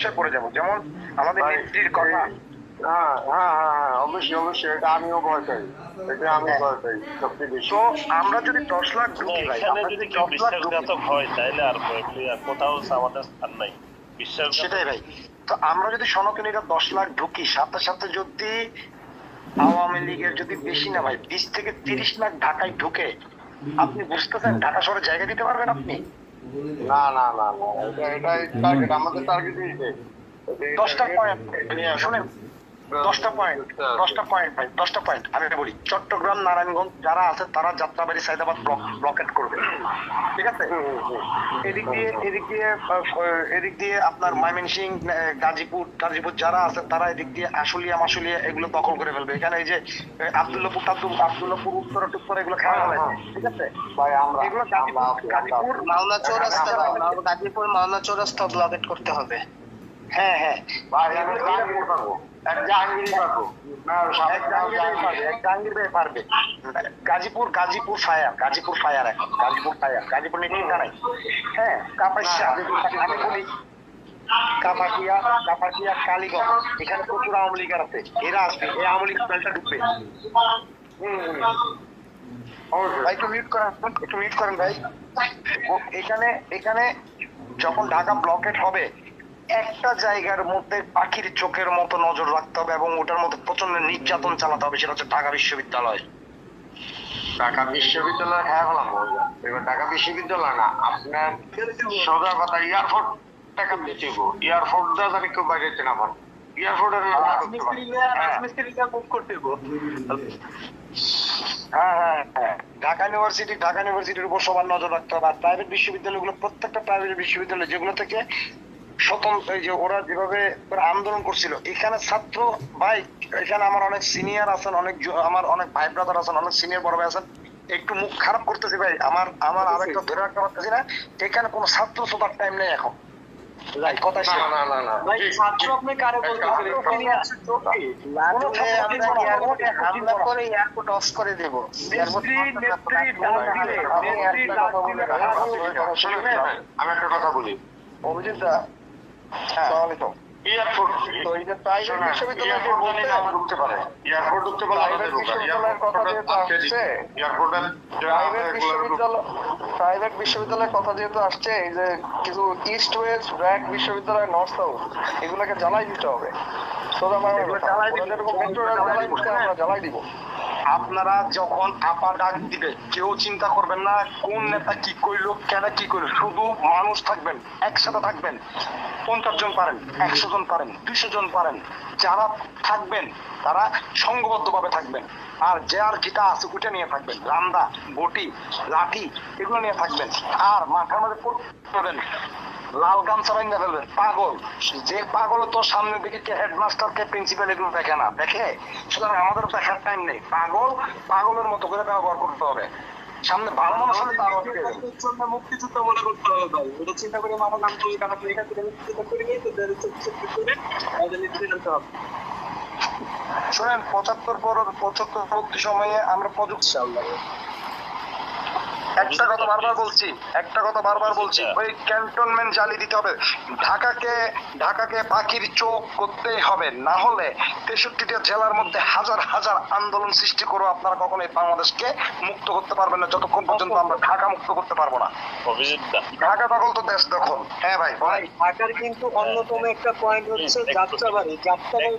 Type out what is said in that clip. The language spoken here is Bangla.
সমস্যায় পড়ে যাব। যেমন আমাদের ভাই, নেত্রীর কথা। হ্যাঁ হ্যাঁ হ্যাঁ অবশ্যই অবশ্যই এটা আমিও ভয় পাই। এটা আমি ভয় পাই সবচেয়ে বেশি। তো আমরা যদি দশ লাখ ঢুকি ভাই যদি যদি দশ লাখ ঢুকি। হয় তাইলে আর ভয় পেয়ে আর কোথাও আমাদের স্থান নাই। সেটাই ভাই। তো আমরা যদি সনকিনীরা দশ লাখ ঢুকি সাথে সাথে যদি আওয়ামী লীগের যদি বেশি না ভাই বিশ থেকে তিরিশ লাখ ঢাকায় ঢুকে আপনি বুঝতেছেন? ঢাকা শহরে জায়গা দিতে পারবেন আপনি? না না না এটা টার্গেট আমাদের টার্গেটই এটাই দশটা পয়েন্ট দশটা পয়েন্ট দশটা পয়েন্ট ভাই দশটা পয়েন্ট আমি এটা বলি চট্টগ্রাম নারায়ণগঞ্জ যারা আছে তারা যাত্রাবাড়ি সাইদাবাদ ব্লক ব্লকেট করবে। ঠিক আছে? এদিক দিয়ে এদিক দিয়ে এদিক দিয়ে আপনার ময়মনসিং গাজীপুর গাজীপুর যারা আছে তারা এদিক দিয়ে আশুলিয়া মাসুলিয়া এগুলো দখল করে ফেলবে। এখানে এই যে আব্দুল্লাপুর টাব্দুল আব্দুল্লাপুর উত্তর টুত্তর এগুলো খেলা হবে ঠিক আছে? ভাই আমরা এগুলো গাজীপুর মাওনা চৌরাস্তা গাজীপুর মাওনা চৌরাস্তা ব্লকেট করতে হবে। হ্যাঁ হ্যাঁ। জাহাঙ্গীর পারব এক জাহাঙ্গীরই পারব জাহাঙ্গীর ভাই পারবে, গাজীপুর গাজীপুর ফায়ার গাজীপুর ফায়ার এখন। গাজীপুর ফায়ার। গাজীপুর নিয়ে চিন্তা নাই। হ্যাঁ কাপাসিয়া। আমি বলি কাপাসিয়া কাপাসিয়া কালীগঞ্জ। এখানে প্রচুর আওয়ামী লীগের আছে। এরা আসবে। এই আওয়ামী লীগ দলটা ঢুকবে। ভাই একটু মিউট করেন। একটু মিউট করেন ভাই। এখানে এখানে যখন ঢাকা ব্লকেট হবে একটা জায়গার মধ্যে পাখির চোখের মতো নজর রাখতে হবে এবং ওটার মধ্যে প্রচণ্ড নির্যাতন চালাতে হবে সেটা হচ্ছে ঢাকা বিশ্ববিদ্যালয়। ঢাকা বিশ্ববিদ্যালয়? হ্যাঁ বললাম এবার ঢাকা বিশ্ববিদ্যালয় না আপনার সোজা কথা এয়ারপোর্ট টাকা এয়ারপোর্ট দা জানি কেউ বাইরে যেতে না পারে এয়ারপোর্টের নাম হ্যাঁ। হ্যাঁ হ্যাঁ ঢাকা ইউনিভার্সিটি ঢাকা ইউনিভার্সিটির উপর সবার নজর রাখতে হবে। আর প্রাইভেট বিশ্ববিদ্যালয়গুলো প্রত্যেকটা প্রাইভেট বিশ্ববিদ্যালয় যেগুলো থেকে স্বতন্ত্র এই যে ওরা যেভাবে আন্দোলন করছিল এখানে ছাত্র ভাই এখানে আমার অনেক সিনিয়র আছেন অনেক আমার অনেক ভাই ব্রাদার আছেন অনেক সিনিয়র বড় ভাই আছেন একটু মুখ খারাপ করতেছি ভাই আমার আমার আরেকটা ধরে রাখতে পারতেছি না এখানে কোনো ছাত্র সোতার টাইম নেই এখন। হামলা করে এয়ারপোর্ট অফ করে। দেব? এয়ারপোর্ট নেত্রী নেত্রী ডাক দিলে নেত্রী ডাক দিলে শুনুন ভাই, আমি একটা কথা বলি। অভিজিৎ এয়ারপোর্ট তো এই যে প্রাইভেট বিশ্ববিদ্যালয় যে বলতে ঢুকতে পারে। এয়ারপোর্ট ঢুকতে পারে বিশ্ববিদ্যালয়ের কথা যেহেতু আসছে, প্রাইভেট বিশ্ববিদ্যালয়ের কথা যেহেতু আসছে এই যে কিছু ইস্ট ওয়েস্ট ব্র্যাক বিশ্ববিদ্যালয় নর্থ সাউথ এগুলোকে জ্বালাই দিতে হবে। আমরা জ্বালাই দিব। আপনারা যখন আপা ডাক দিবে, কেউ চিন্তা করবেন না কোন নেতা কি কইলো, কেন কি করল শুধু মানুষ থাকবেন, একসাথে থাকবেন। পঞ্চাশ জন পারেন, একশো জন পারেন, দুইশো জন পারেন। যারা থাকবেন, তারা সংঘবদ্ধ ভাবে থাকবেন। আর যার যেটা আছে ওটা নিয়ে থাকবেন। রান্দা, বটি, লাঠি, এগুলো নিয়ে থাকবেন। আর মাথার মধ্যে পড়বেন, লাল গামছা বাইন্ধা ফেলবেন, পাগল। যে পাগল তো সামনে দিকে কে হেডমাস্টার কে প্রিন্সিপাল এগুলো দেখে না। দেখে? সুতরাং আমাদের দেখার টাইম নেই। পাগল, পাগলের মতো করে ব্যবহার করতে হবে। সামনে ভালো মানুষ হলে তার মুক্তিযুদ্ধ মনে করতে হবে ভাই এটা চিন্তা করে আমার নাম করে কারণ এখান থেকে মুক্তিযুদ্ধ করে নিয়ে তো করে তাদের নেতৃত্ব নিতে হবে। শোনেন পঁচাত্তর পর পঁচাত্তর পরবর্তী সময়ে আমরা প্রযুক্তি একটা কথা বারবার বলছি একটা কথা বারবার বলছি ওই ক্যান্টনমেন্ট জ্বালিয়ে দিতে হবে। ঢাকাকে ঢাকাকে পাখির চোখ করতে হবে না হলে তেষট্টিটা জেলার মধ্যে হাজার হাজার আন্দোলন সৃষ্টি করো আপনারা কখনোই বাংলাদেশকে মুক্ত করতে পারবেন না। যতক্ষণ পর্যন্ত আমরা ঢাকা মুক্ত করতে পারব না। অভিজিৎ ঢাকা দখল তো দেশ দখল হ্যাঁ ভাই ভাই ঢাকার কিন্তু অন্যতম একটা পয়েন্ট হচ্ছে যাত্রাবাড়ি। যাত্রাবাড়ি